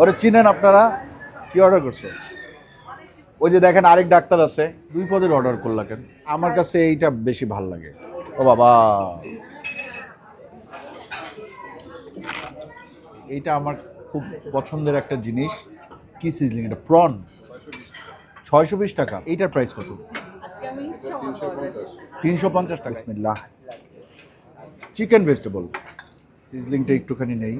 ওরে চিনেন আপনারা? কি অর্ডার করছ? ওই যে দেখেন আরেক ডাক্তার আছে, দুই পদের অর্ডার করলা কেন আমার কাছে এইটা বেশি ভালো লাগে। ও বাবা। এইটা আমার খুব পছন্দের একটা জিনিস। কি সিজলিং এটা? প্রন ছয়শো বিশ টাকা। এইটার প্রাইস কত? তিনশো পঞ্চাশ। টাকা চিকেন ভেজিটেবল সিজলিংটা একটুখানি নেই।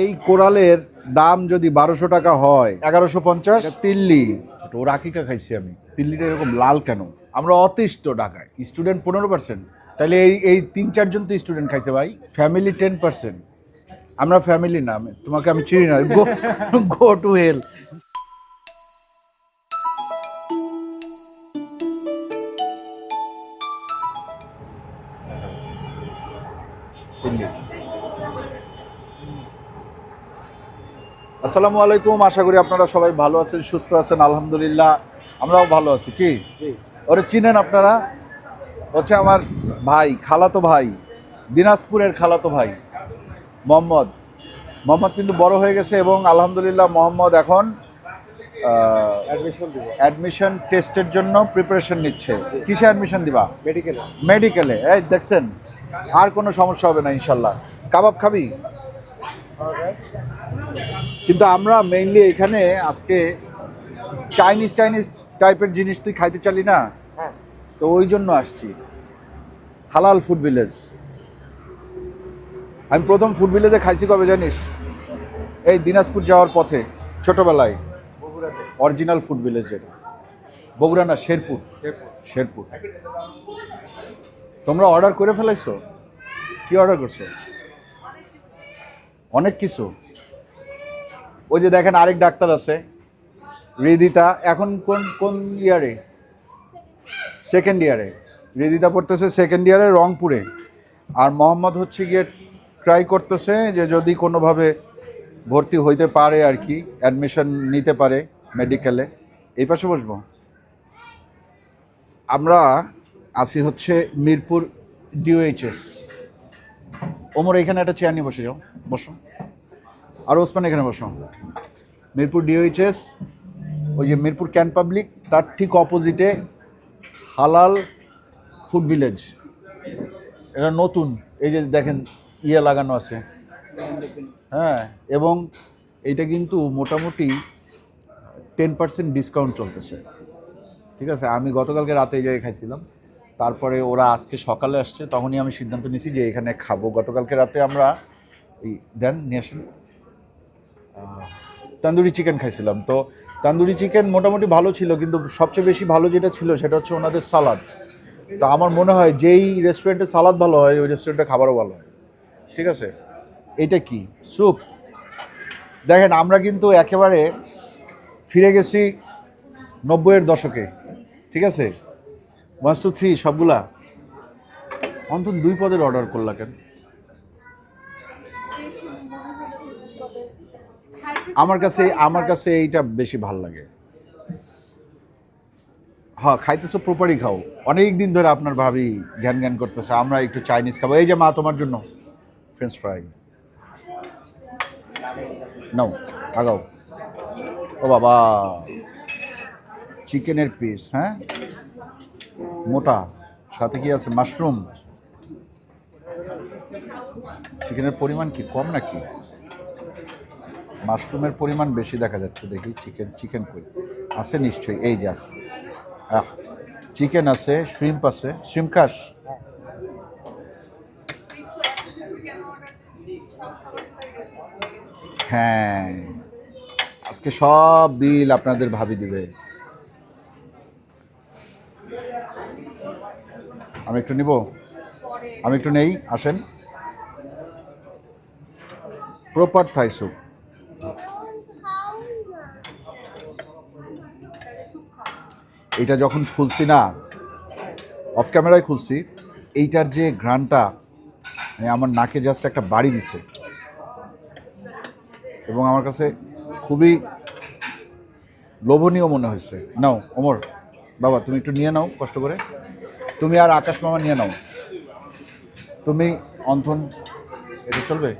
এই কোরালের দাম যদি বারোশো টাকা হয় এগারোশো পঞ্চাশ? তিল্লি। ছোট ওর আকিকা খাইছি আমি। তিল্লিটা এরকম লাল কেন? আমরা অতিষ্ঠ ঢাকায়। স্টুডেন্ট পনেরো পার্সেন্ট তাহলে এই এই তিন চারজন তো স্টুডেন্ট খাইছে ভাই। ফ্যামিলি টেন পার্সেন্ট আমরা ফ্যামিলি না তোমাকে আমি চিনি না। Go go to hell. আসসালামু আলাইকুম। আশা করি আপনারা সবাই ভালো আছেন সুস্থ আছেন আলহামদুলিল্লাহ। আমরাও ভালো আছি। কি? ওরে চিনেন আপনারা? হচ্ছে আমার ভাই খালাতো ভাই দিনাজপুরের খালাতো ভাই মোহাম্মদ। মোহাম্মদ কিন্তু বড় হয়ে গেছে এবং আলহামদুলিল্লাহ মোহাম্মদ এখন অ্যাডমিশন টেস্টের জন্য প্রিপারেশন নিচ্ছে। কিসে অ্যাডমিশন দিবা? মেডিকেল মেডিকেলে এই দেখছেন আর কোনো সমস্যা হবে না ইনশাল্লাহ। কাবাব খাবি? কিন্তু আমরা মেইনলি এখানে আজকে চাইনিজ চাইনিজ টাইপের জিনিস তুই খাইতে চালি না? হ্যাঁ। তো ওই জন্য আসছি। হালাল ফুড ভিলেজ আমি প্রথম ফুড ভিলেজে খাইছি কবে জানিস? এই দিনাজপুর যাওয়ার পথে ছোটবেলায়। অরিজিনাল ফুড ভিলেজ যেটা বগুড়া না শেরপুর। শেরপুর। তোমরা অর্ডার করে ফেলাইছো? কি অর্ডার করছ? অনেক কিছু। ওই যে দেখেন আরেক ডাক্তার আছে, হৃদিতা, এখন কোন কোন ইয়ারে? সেকেন্ড ইয়ারে হৃদিতা পড়তেছে সেকেন্ড ইয়ারে রংপুরে। আর মোহাম্মদ হচ্ছে গিয়ে ট্রাই করতেছে যে যদি কোনোভাবে ভর্তি হইতে পারে আর কি অ্যাডমিশন নিতে পারে মেডিকেলে এই পাশে বসবো। আমরা আসি হচ্ছে মিরপুর ডিওএইচএস ওমর, এখানে একটা চেয়ার নিয়ে বসে যাও। বসো। আর ওসমান এখানে বসো। মিরপুর ডিওএইচএস ওই যে মিরপুর ক্যান পাবলিক তার ঠিক অপোজিটে হালাল ফুড ভিলেজ এটা নতুন, এই যে দেখেন ইয়ে লাগানো আছে। হ্যাঁ এবং এইটা কিন্তু মোটামুটি টেন পার্সেন্ট ডিসকাউন্ট চলতেছে। ঠিক আছে, আমি গতকালকে রাতে এই জায়গায় খাইছিলাম। তারপরে ওরা আজকে সকালে আসছে, তখনই আমি সিদ্ধান্ত নিয়েছি যে এখানে খাব। গতকালকে রাতে আমরা এই, দেন নিয়ে আসেন। তান্দুরি চিকেন খাইছিলাম। তো তান্দুরি চিকেন মোটামুটি ভালো ছিল, কিন্তু সবচেয়ে বেশি ভালো যেটা ছিল সেটা হচ্ছে ওনাদের সালাদ। তো আমার মনে হয় যেই রেস্টুরেন্টে সালাদ ভালো হয়, ওই রেস্টুরেন্টে খাবারও ভালো হয়। ঠিক আছে? এটা কি? স্যুপ দেখেন, আমরা কিন্তু একেবারে ফিরে গেছি নব্বইয়ের দশকে। ঠিক আছে? ওয়ান টু থ্রি সবগুলা। অন্তত দুই পদের অর্ডার করলা কেন? আমার কাছে আমার কাছে এইটা বেশি ভালো লাগে। হ্যাঁ খাইতেছো প্রপারই খাও। অনেক দিন ধরে আপনার ভাবি জ্ঞান জ্ঞান করতেছে, আমরা একটু চাইনিজ খাব। এই যে মা, তোমার জন্য। ফ্রেঞ্চ ফ্রাই নাও, আগাও। ও বাবা। চিকেনের পিস হ্যাঁ? মোটা। সাথে কি আছে? মাশরুম চিকেনের পরিমাণ কি? কম নাকি? মাশরুমের পরিমাণ বেশি দেখা যাচ্ছে, দেখি চিকেন চিকেন কই? আছে নিশ্চয়ই, এই যে আছে। আহ, চিকেন আছে শ্রিম্প আছে। শ্রিম খাস? হ্যাঁ আজকে সব বিল আপনাদের ভাবি দিবে। আমি একটু নিব? আমি একটু নেই, আসেন। প্রপার থাই স্যুপ এটা যখন খুলছি না অফ ক্যামেরায় খুলছি, এইটার যে ঘ্রাণটা মানে আমার নাকে জাস্ট একটা বাড়ি দিছে। এবং আমার কাছে খুবই লোভনীয় মনে হয়েছে। নাও, ওমর, বাবা, তুমি একটু নিয়ে নাও, কষ্ট করে। তুমি আর আকাশ মামা নিয়ে নাও। তুমি অন্থন, এটা চলবে?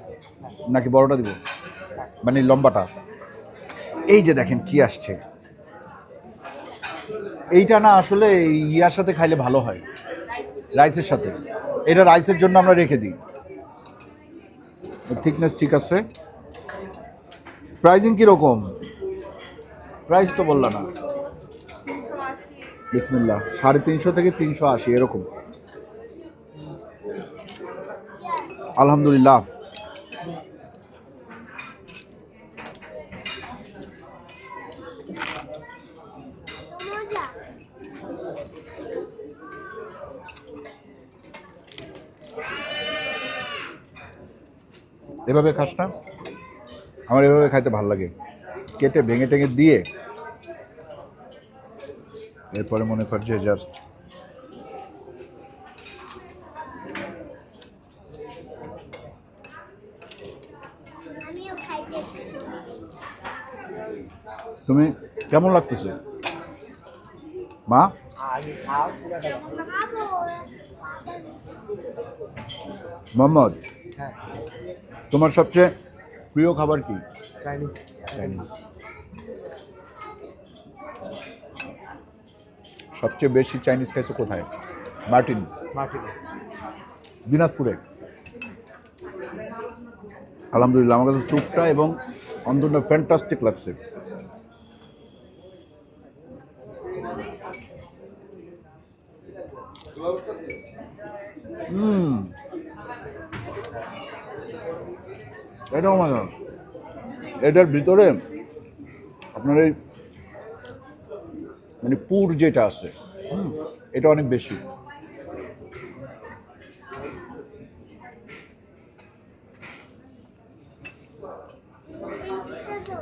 নাকি বড়টা দিব? মানে লম্বাটা। এই যে দেখেন কি আসছে। এইটা না আসলে ইয়ার সাথে খাইলে ভালো হয়, রাইসের সাথে। এটা রাইসের জন্য আমরা রেখে দিই। থিকনেস ঠিক আছে। প্রাইজিং কীরকম? প্রাইস তো বললা না। বিসমিল্লাহ, সাড়ে তিনশো থেকে তিনশো আশি, এরকম। আলহামদুলিল্লাহ। এভাবে খাস না। আমার এভাবে খাইতে ভালো লাগে। কেটে ভেঙে টেঙে দিয়ে এরপরে মনে কর যে জাস্ট তুমি কেমন লাগতেছে? মা? মোহাম্মদ? হ্যাঁ। তোমার সবচেয়ে প্রিয় খাবার কি? চাইনিজ। চাইনিজ। সবচেয়ে বেশি চাইনিজ খাইছো কোথায়? মার্টিন। মার্টিন। দিনাজপুরে। আলহামদুলিল্লাহ আমার কাছে স্যুপটা এবং অন্তত ফ্যান্টাস্টিক লাগছে। হুম। এটাও মজা এটার ভিতরে আপনার এই মানে পুর যেটা আছে এটা অনেক বেশি।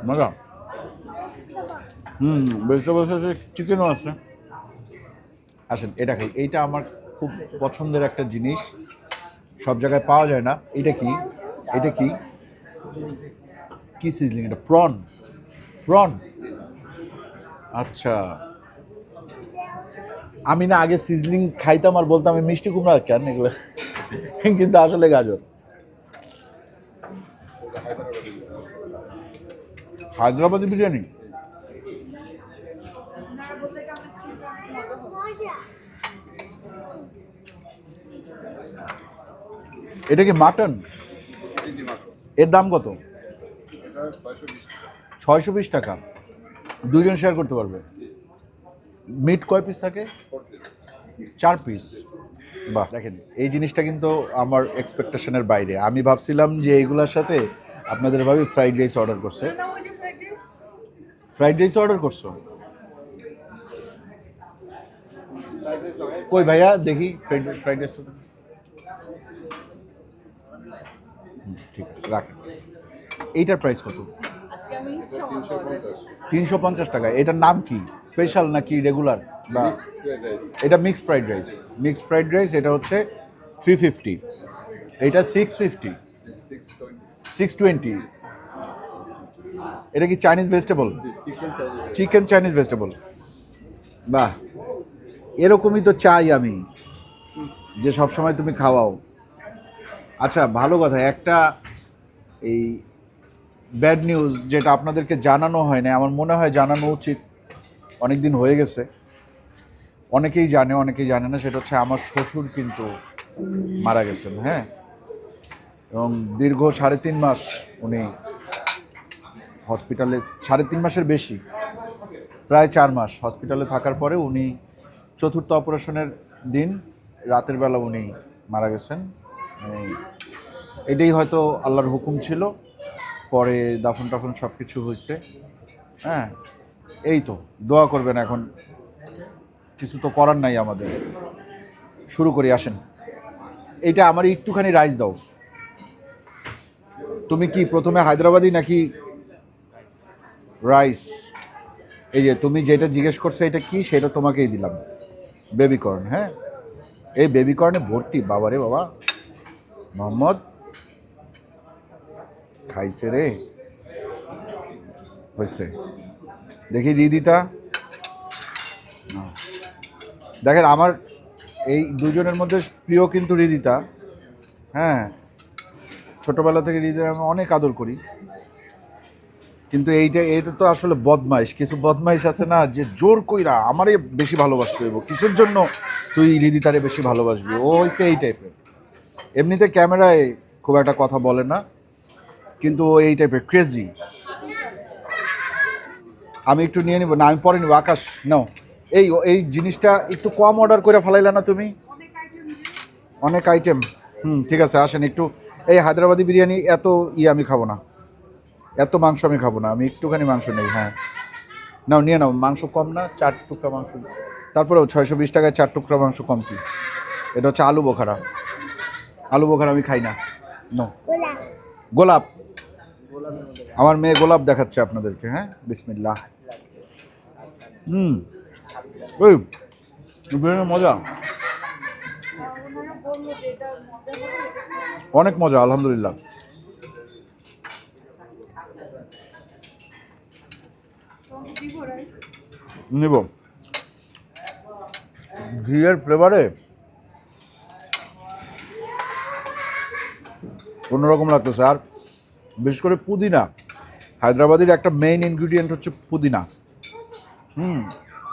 মজা হুম ভেজিটেবলস আছে চিকেনও আছে। আসেন, এটা খাই। এইটা আমার খুব পছন্দের একটা জিনিস। সব জায়গায় পাওয়া যায় না। এটা কি? এটা কি? কি সিজলিং এটা? প্রন প্রন আচ্ছা। আমি না আগে সিজলিং খাইতাম আর বলতাম আমি মিষ্টি কুমড়া কেন এগুলো? কিন্তু আসলে গাজর। হায়দ্রাবাদি বিরিয়ানি? এটা কি মাটন এর দাম কত? ছয়শো বিশ টাকা। দুজন শেয়ার করতে পারবে। মিট কয় পিস থাকে? চার পিস বাহ দেখেন এই জিনিসটা কিন্তু আমার এক্সপেকটেশনের বাইরে। আমি ভাবছিলাম যে এইগুলোর সাথে আপনাদের ভাবি ফ্রাইড রাইস অর্ডার করছে। ফ্রাইড রাইস অর্ডার করছ? কই ভাইয়া? দেখি ফ্রাইড ফ্রাইড রাইসটা হুম, ঠিক আছে রাখেন। এইটার প্রাইস কত? তিনশো পঞ্চাশ টাকা। এটার নাম কি? স্পেশাল নাকি রেগুলার বা এটা mixed fried rice mixed fried rice এটা হচ্ছে থ্রি ফিফটি এটা সিক্স ফিফটি সিক্স টোয়েন্টি এটা কি Chinese vegetable chicken Chinese vegetable বাহ। এরকমই তো চাই আমি। যে সব সময় তুমি খাওয়াও। আচ্ছা ভালো কথা। একটা এই ব্যাড নিউজ যেটা আপনাদেরকে জানানো হয় না আমার মনে হয় জানানো উচিত। অনেক দিন হয়ে গেছে। অনেকেই জানে অনেকেই জানে না, সেটা হচ্ছে আমার শ্বশুর কিন্তু মারা গেছেন হ্যাঁ? এবং দীর্ঘ সাড়ে তিন মাস উনি হসপিটালে সাড়ে তিন মাসের বেশি, প্রায় চার মাস হসপিটালে থাকার পরে উনি চতুর্থ অপারেশনের দিন, রাতের বেলা উনি মারা গেছেন। এটাই হয়তো আল্লাহর হুকুম ছিল। পরে দাফন টাফন সব কিছু হয়েছে হ্যাঁ এই তো, দোয়া করবেন এখন। কিছু তো করার নাই আমাদের। শুরু করি, আসেন। এইটা আমার একটুখানি রাইস দাও। তুমি কি প্রথমে হায়দ্রাবাদি নাকি রাইস? এই যে তুমি যেটা জিজ্ঞেস করছ, এটা কি? সেটা তোমাকেই দিলাম। বেবিকর্ন হ্যাঁ? এই বেবিকর্নে ভর্তি, বাবারে বাবা। মোহাম্মদ খাইছে রে। হয়েছে দেখি রিদিতা। না। দেখেন, আমার এই দুজনের মধ্যে প্রিয় কিন্তু রিদিতা। হ্যাঁ। ছোটোবেলা থেকে হৃদয় আমি অনেক আদর করি। কিন্তু এইটা এটা তো আসলে বদমাইশ। কিছু বদমাইশ আছে না, যে জোর কইরা আমারে বেশি ভালোবাসতে হইব। কিসের জন্য তুই রিদিতারে বেশি ভালোবাসবি? ও হয়েছে এই টাইপের এমনিতে ক্যামেরায় খুব একটা কথা বলে না, কিন্তু এই টাইপের ক্রেজি আমি একটু নিয়ে নিব, না, আমি পরে নিব, আকাশ, নাও। এই এই জিনিসটা একটু কম অর্ডার করে ফেলাইলে না তুমি? অনেক আইটেম হুম, ঠিক আছে, আসেন একটু। এই হায়দ্রাবাদি বিরিয়ানি এত ই আমি খাব না। এত মাংস আমি খাব না, আমি একটুখানি মাংস নেই হ্যাঁ। নাও, নিয়ে নাও, মাংস কম না, চার টুকরা মাংস তারপরেও ছয়শো বিশ টাকায় চার টুকরা মাংস কম কি? এটা হচ্ছে আলু বোখারা। আলু বোখারা আমি খাই না। নো গোলাপ। আমার মেয়ে গোলাপ দেখাচ্ছে আপনাদেরকে হ্যাঁ? বিসমিল্লাহ। হুম। ওই বিরিয়ানির মজা। অনেক মজা আলহামদুলিল্লাহ। নিব। ঘিয়ের ফ্লেভারে অন্যরকম লাগতেছে। আর বিশেষ করে পুদিনা হায়দ্রাবাদের একটা মেইন ইনগ্রিডিয়েন্ট হচ্ছে পুদিনা। হুম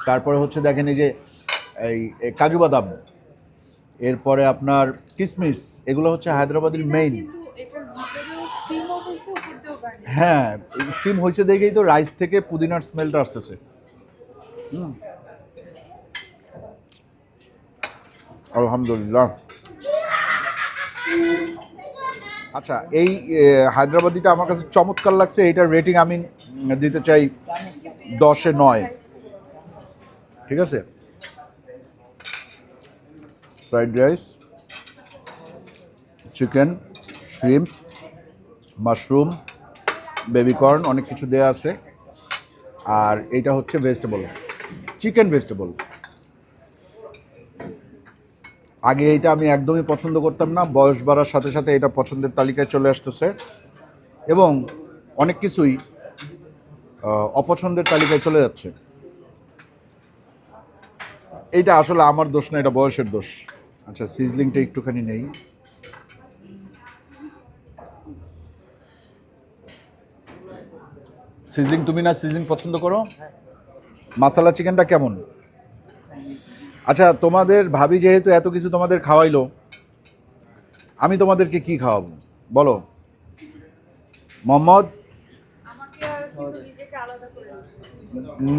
তারপরে হচ্ছে দেখেন এই যে এই কাজু বাদাম এরপরে আপনার কিসমিস এগুলো হচ্ছে হায়দ্রাবাদের মেইন। হ্যাঁ স্টিম হয়েছে দেখেই তো রাইস থেকে পুদিনার স্মেলটা আসতেছে। হুম। আলহামদুলিল্লাহ। আচ্ছা এই হায়দ্রাবাদিটা আমার কাছে চমৎকার লাগছে। এটার রেটিং আমি দিতে চাই দশে নয়। ঠিক আছে? Fried rice, chicken shrimp mushroom baby corn অনেক কিছু দেয়া আছে। আর এটা হচ্ছে ভেজিটেবল। Chicken vegetable. আগে এইটা আমি একদমই পছন্দ করতাম না বয়স বাড়ার সাথে সাথে এটা পছন্দের তালিকায় চলে আসতেছে। এবং অনেক কিছুই অপছন্দের তালিকায় চলে যাচ্ছে। এইটা আসলে আমার দোষ না এটা বয়সের দোষ। আচ্ছা সিজলিংটা একটুখানি নেই। সিজলিং তুমি না সিজলিং পছন্দ করো? মাসালা চিকেনটা কেমন? আচ্ছা তোমাদের ভাবি যেহেতু এত কিছু তোমাদের খাওয়াইলো আমি তোমাদেরকে কি খাওয়াবো? বলো। মোহাম্মদ? আমাকে আর কিন্তু নিজেকে আলাদা করে দিচ্ছে।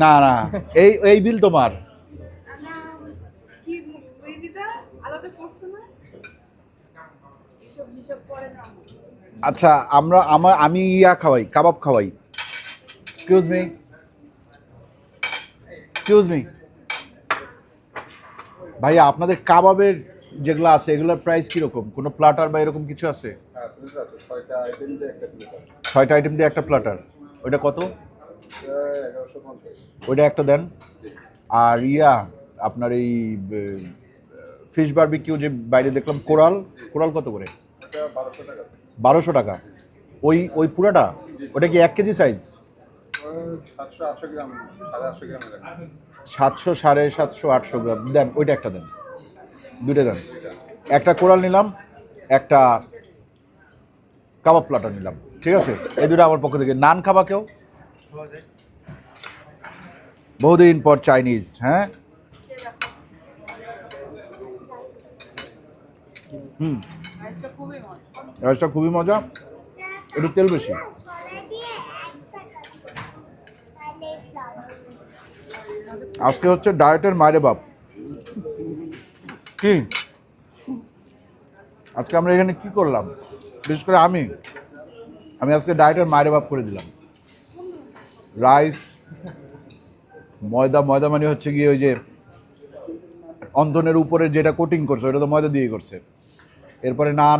না না এই এই বিল তোমার। আচ্ছা আমরা আমার আমি ইয়া খাওয়াই কাবাব খাওয়াই। এক্সকিউজ মি এক্সকিউজ মি ভাইয়া আপনাদের কাবাবের যেগুলো আছে এগুলোর প্রাইস কীরকম? কোনো প্লাটার বা এরকম কিছু আছে? হ্যাঁ ছয়টা আইটেম দিয়ে একটা প্লাটার ওইটা কত? ওইটা একটা দেন। আর ইয়া আপনার এই ফিশ বারবিকিউ যে বাইরে দেখলাম কোরাল? কোরাল কত করে? বারোশো টাকা। বারোশো টাকা। ওই ওই পুরাটা? ওটা কি এক কেজি সাইজ সাতশো সাড়ে। সাতশো আটশো গ্রাম। দেন ওইটা একটা দেন। দুইটা দেন। একটা কোরাল নিলাম একটা কাবাব প্লাটার নিলাম। ঠিক আছে? এই দুটো আমার পক্ষ থেকে। নান খাবা কেউ? বহুদিন পর চাইনিজ হ্যাঁ? হুম। রাইসটা খুবই মজা। রাইসটা খুবই মজা। একটু তেল বেশি সরাই দিয়ে একটা তাহলে ফ্লাওয়ার আজকে হচ্ছে ডায়েটের মায়ের বাপ। কি? আজকে আমরা এখানে কি করলাম? বিশেষ করে আমি। আমি আজকে ডায়েটের মায়ের বাপ করে দিলাম। রাইস, ময়দা ময়দা মানে হচ্ছে গিয়ে ওই যে অন্তনের উপরে যেটা কোটিং করছে ওটা তো ময়দা দিয়ে করছে। এরপরে নান,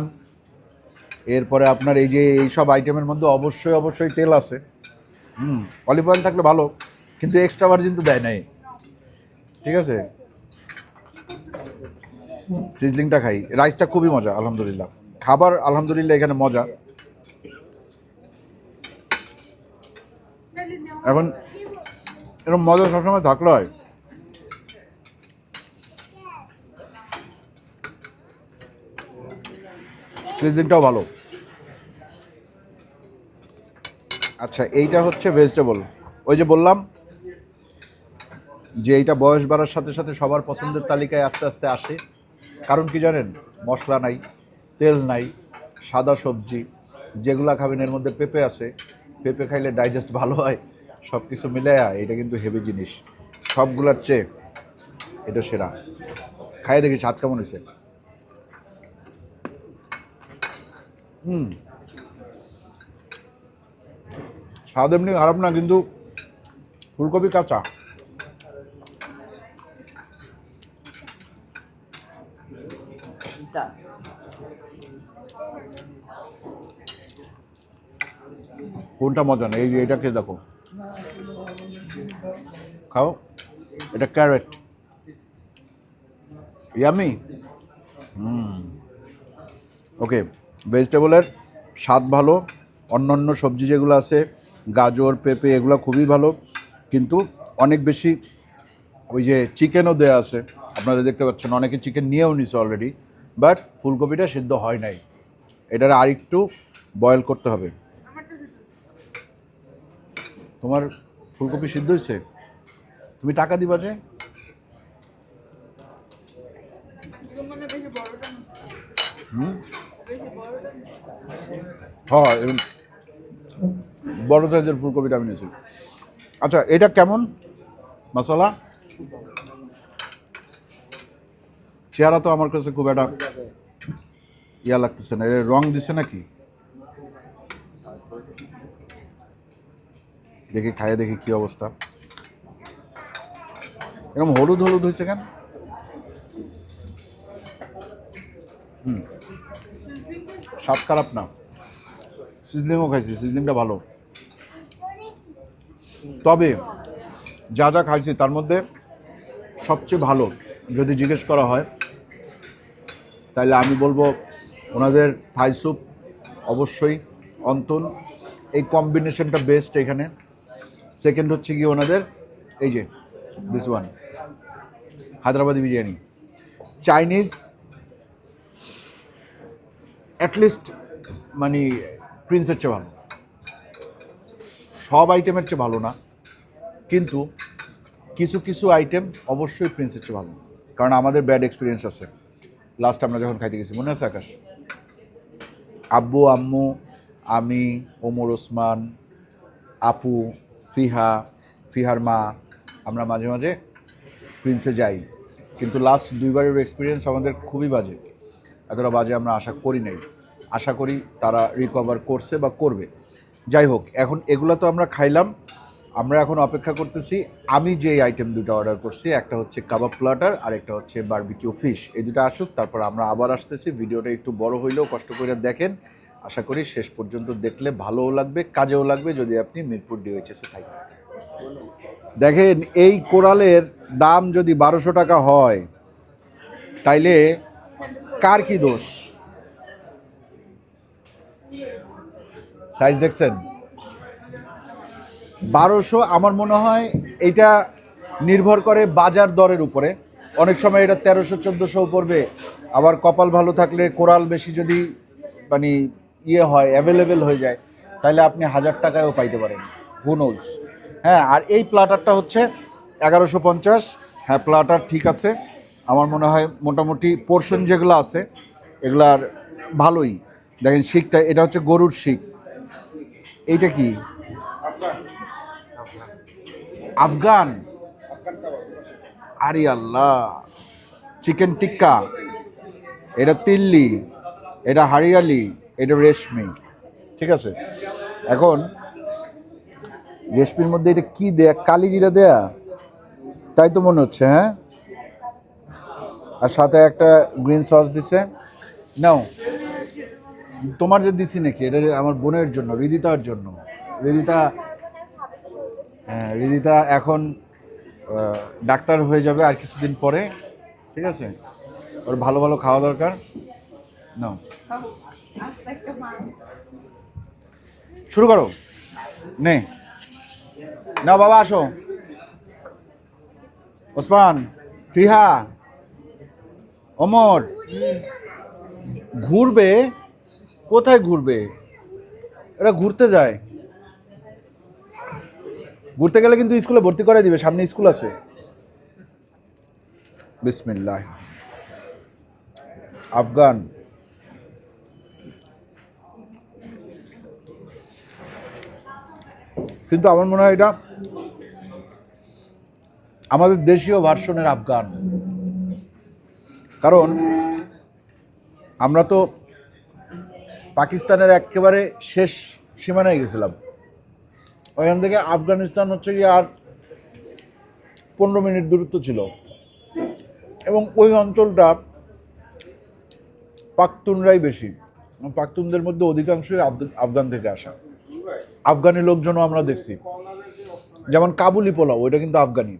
এরপরে আপনার এই যে এই সব আইটেমের মধ্যে অবশ্যই অবশ্যই তেল আছে। হুম অলিভ অয়েল থাকলে ভালো, কিন্তু এক্সট্রা ভার্জিন তো দেয় নাই। ঠিক আছে? সিজলিংটা খাই। রাইসটা খুবই মজা, আলহামদুলিল্লাহ। খাবার, আলহামদুলিল্লাহ, এখানে মজা। এখন এরকম মজা সবসময় থাকলে হয়। সিজলিংটাও ভালো। আচ্ছা এইটা হচ্ছে ভেজিটেবল ওই যে বললাম যে এটা বয়স বাড়ার সাথে সাথে সবার পছন্দের তালিকায় আস্তে আস্তে আসে। কারণ কি জানেন? মশলা নাই তেল নাই সাদা সবজি যেগুলা খাবেন এর মধ্যে পেঁপে আছে। পেঁপে খাইলে ডাইজেস্ট ভালো হয় সব কিছু মিলে এটা কিন্তু হেভি জিনিস। সবগুলার চেয়ে এটা সেরা। খাইয়ে দেখি স্বাদ কেমন হয়েছে হুম। স্বাদ এমনি খারাপ না কিন্তু ফুলকপি কাঁচা। কোনটা মজা না এই যে এটা খেয়ে দেখো। খাও। এটা ক্যারেট। ইয়ামি? হুম। ওকে, ভেজিটেবলের স্বাদ ভালো। অন্যান্য সবজি যেগুলো আছে, গাজর, পেঁপে, এগুলো খুবই ভালো। কিন্তু অনেক বেশি ওই যে চিকেনও দেওয়া আছে। আপনারা দেখতে পাচ্ছেন, অনেকে চিকেন নিয়েও নিছে অলরেডি বাট ফুলকপিটা সিদ্ধ হয় নাই। এটার আরেকটু বয়েল করতে হবে। তোমার ফুলকপি সিদ্ধ হয়েছে তুমি টাকা দিবা যে? হুম? হয় বড় সাইজের ফুলকপিটা আমি নিয়েছি। আচ্ছা এটা কেমন? মশলা? চেহারা তো আমার কাছে খুব একটা ইয়া লাগতেছে না, এর রং দিছে নাকি? দেখি, খাইয়ে দেখি কি অবস্থা। এরকম হলুদ হলুদ হয়েছে কেন? হুম। স্বাদ খারাপ না। সিজলিংও খাইছি, সিজলিংটা ভালো। তবে যা যা খাইছি তার মধ্যে সবচেয়ে ভালো, যদি জিজ্ঞেস করা হয় তাহলে আমি বলব ওনাদের থাই স্যুপ অবশ্যই, অন্তন। এই কম্বিনেশনটা বেস্ট এখানে। সেকেন্ড হচ্ছে কি ওনাদের, এই যে this one Hyderabadi biryani. Chinese at least মানে প্রিন্সের চেয়ে ভালো। সব আইটেমের চেয়ে ভালো না, কিন্তু কিছু কিছু আইটেম অবশ্যই প্রিন্সের চেয়ে ভালো। কারণ আমাদের ব্যাড এক্সপিরিয়েন্স আছে। লাস্ট আমরা যখন খাইতে গেছি, মনে আছে আকাশ? আব্বু, আম্মু, আমি, ওমর, ওসমান, আপু ফিহা, ফিহার মা, আমরা মাঝে মাঝে প্রিন্সে যাই। কিন্তু লাস্ট দুইবারের এক্সপিরিয়েন্স আমাদের খুবই বাজে। এতটা বাজে আমরা আশা করি নাই। আশা করি তারা রিকভার করছে বা করবে। যাই হোক, এখন এগুলো তো আমরা খাইলাম। আমরা এখন অপেক্ষা করতেছি, আমি যে আইটেম দুটো অর্ডার করছি, একটা হচ্ছে কাবাব প্লাটার আর একটা হচ্ছে বারবিকিউ ফিশ এই দুটো আসুক, তারপর আমরা আবার আসতেছি। ভিডিওটা একটু বড় হইলেও কষ্ট করে দেখেন। আশা করি শেষ পর্যন্ত দেখলে ভালোও লাগবে, কাজেও লাগবে যদি আপনি মিরপুর ডিওএইচএসে থাকেন। দেখেন, এই কোরালের দাম যদি বারোশো টাকা হয়, তাইলে কার কি দোষ? সাইজ দেখছেন? বারোশো আমার মনে হয় এটা নির্ভর করে বাজার দরের উপরে। অনেক সময় এটা তেরোশো, চোদ্দোশো পড়বে। আবার কপাল ভালো থাকলে কোরাল বেশি যদি মানে ইয়ে হয় অ্যাভেলেবেল হয়ে যায়, তাহলে আপনি হাজার টাকায়ও পাইতে পারেন। হুনোজ হ্যাঁ আর এই প্লাটারটা হচ্ছে এগারোশো পঞ্চাশ। হ্যাঁ প্লাটার ঠিক আছে। আমার মনে হয় মোটামুটি পোর্শন যেগুলো আছে, এগুলার ভালোই। দেখেন শিখটা এটা হচ্ছে গরুর শিখ এইটা কি? আফগান। আরে আল্লাহ। চিকেন টিক্কা এটা তিল্লি। এটা হারিয়ালি। এটা রেশমি। ঠিক আছে? এখন, রেশমির মধ্যে এটা কি দেয়া? কালি জিরা দেয়া? তাই তো মনে হচ্ছে হ্যাঁ? আর সাথে একটা গ্রিন সস দিছে। নাও, তোমার যে দিছি নাকি, এটা আমার বোনের জন্য হৃদিতার জন্য। হৃদিতা হ্যাঁ হৃদিতা এখন ডাক্তার হয়ে যাবে আর কিছুদিন পরে। ঠিক আছে? ওর ভালো ভালো খাওয়া দরকার। নাও। শুরু করো। নে। না বাবা, আসো। ওসমান, ফিহা, ওমর। ঘুরবে? কোথায় ঘুরবে? এরা ঘুরতে যায়। ঘুরতে গেলে কিন্তু স্কুলে ভর্তি করে দিবে, সামনে স্কুল আছে। বিসমিল্লাহ। আফগান। কিন্তু আমার মনে হয় এটা আমাদের দেশীয় ভার্সনের আফগান। কারণ আমরা তো পাকিস্তানের একেবারে শেষ সীমানায় গেছিলাম। ওইখান থেকে আফগানিস্তান হচ্ছে গিয়ে আর পনেরো মিনিট দূরত্ব ছিল। এবং ওই অঞ্চলটা পাখতুনরাই বেশি। পাখতুনদের মধ্যে অধিকাংশই আফগ- আফগান থেকে আসা। আফগানি লোকজনও আমরা দেখছি। যেমন কাবুলি পোলাও, ওইটা কিন্তু আফগানি।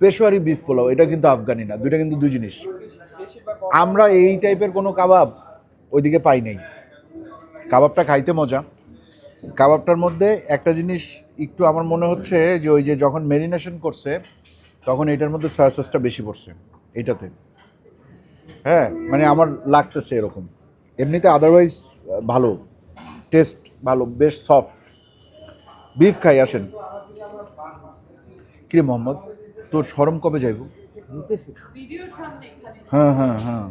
পেশোয়ারি বিফ পোলাও, এটা কিন্তু আফগানি না, দুইটা কিন্তু দুই জিনিস। আমরা এই টাইপের কোনো কাবাব ওইদিকে পাই নাই। কাবাবটা খাইতে মজা। কাবাবটার মধ্যে একটা জিনিস একটু আমার মনে হচ্ছে যে ওই যে যখন মেরিনেশন করছে, তখন এটার মধ্যে সয়া সসটা বেশি পড়ছে এইটাতে হ্যাঁ মানে আমার লাগতেছে এরকম। এমনিতে আদারওয়াইজ ভালো। টেস্ট ভালো বেশ সফট বিফ খাই আসেন। কিরে মোহাম্মদ তোর সরম কবে যাইব? ভিডিওর হ্যাঁ হ্যাঁ হ্যাঁ।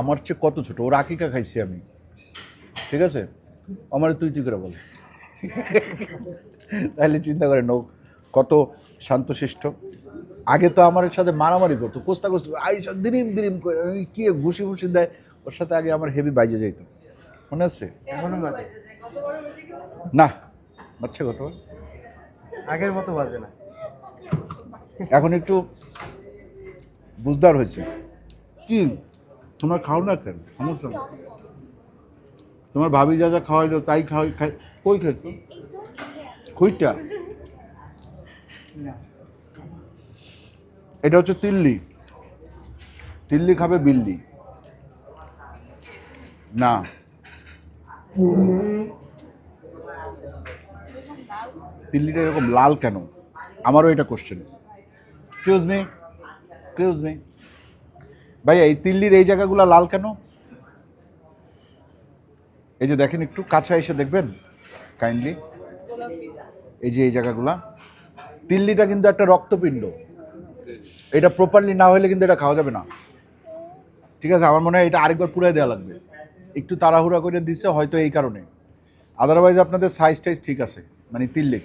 আমার চেয়ে কত ছোট? ওর আকিকা খাইছি আমি। ঠিক আছে? আমার তুই তুই করে বল। তাহলে চিন্তা করেন ও কত শান্তশিষ্ট। আগে তো আমার সাথে মারামারি করতো কোস্তা কোস্তা আই দিরিম দিরিম করে কি ঘুষি ঘুষি দেয় ওর সাথে আগে আমার হেভি বাইজে যাইতো। মনে আছে? এখনও বাজে। না বাচ্চা কত? আগের মতো বাজে না। এখন একটু বুঝদার হয়েছে। কি? তোমার খাও না কেন? সমস্যা তোমার ভাবি যা যা খাওয়াইলো তাই খাওয়াই খাই কই খাইতো কইটা? এটা হচ্ছে তিল্লি। তিল্লি খাবে বিল্লি। না। তিল্লিটা এরকম লাল কেন? আমারও এটা question excuse me excuse me ভাই এই তিল্লির এই জায়গাগুলো লাল কেন? এই যে দেখেন একটু, কাছে এসে দেখবেন? কাইন্ডলি এই যে এই জায়গাগুলা। তিল্লিটা কিন্তু একটা রক্তপিণ্ড। এটা প্রপারলি না হলে কিন্তু এটা খাওয়া যাবে না। ঠিক আছে? আমার মনে হয় এটা আরেকবার পুরাই দেওয়া লাগবে। একটু তাড়াহুড়া করে দিছে হয়তো এই কারণে। আদারওয়াইজ আপনাদের সাইজ টাইজ ঠিক আছে। মানে তিল্লি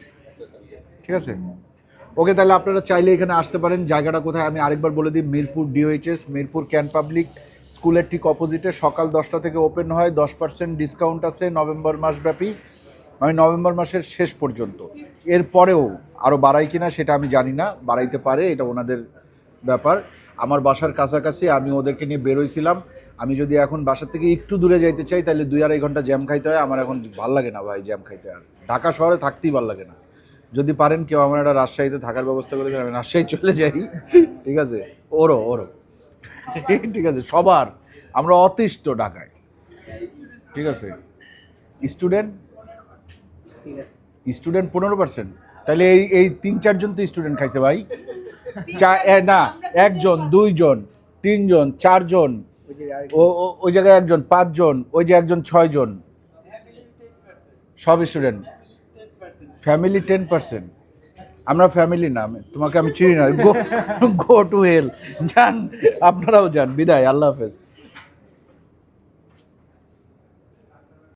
ঠিক আছে? ওকে, তাহলে আপনারা চাইলে এখানে আসতে পারেন। জায়গাটা কোথায় আমি আরেকবার বলে দিই। Mirpur DOHS Mirpur cant public স্কুলের ঠিক অপোজিটে সকাল দশটা থেকে ওপেন হয়। দশ পার্সেন্ট ডিসকাউন্ট আছে নভেম্বর মাসব্যাপী। মানে নভেম্বর মাসের শেষ পর্যন্ত। এরপরেও আরও বাড়াই কিনা সেটা আমি জানি না। বাড়াইতে পারে, এটা ওনাদের ব্যাপার। আমার বাসার কাছাকাছি আমি ওদেরকে নিয়ে বেরোইছিলাম। আমি যদি এখন বাসার থেকে একটু দূরে যাইতে চাই তাহলে দুই আড়াই ঘণ্টা জ্যাম খাইতে হয়। আমার এখন ভালো লাগে না ভাই জ্যাম খাইতে আর। ঢাকা শহরে থাকতেই ভালো লাগে না। যদি পারেন কেউ আমার একটা রাজশাহীতে থাকার ব্যবস্থা করে আমি রাজশাহী চলে যাই। ঠিক আছে? ওরও ওরও। ঠিক আছে সবার। আমরা অতিষ্ঠ ঢাকায়। ঠিক আছে? স্টুডেন্ট? স্টুডেন্ট পনেরো পার্সেন্ট। তাহলে এই এই তিন চারজন তো স্টুডেন্ট খাইছে ভাই। না, একজন, দুইজন, তিনজন, চারজন ওই জায়গায় একজন, পাঁচজন, ওই যে একজন, ছয়জন। সব স্টুডেন্ট ফ্যামিলি টেন পার্সেন্ট আমরা ফ্যামিলি না তোমাকে আমি চিনি না। গো গো টু হেল যান, আপনারাও যান। বিদায়, আল্লাহ হাফেজ।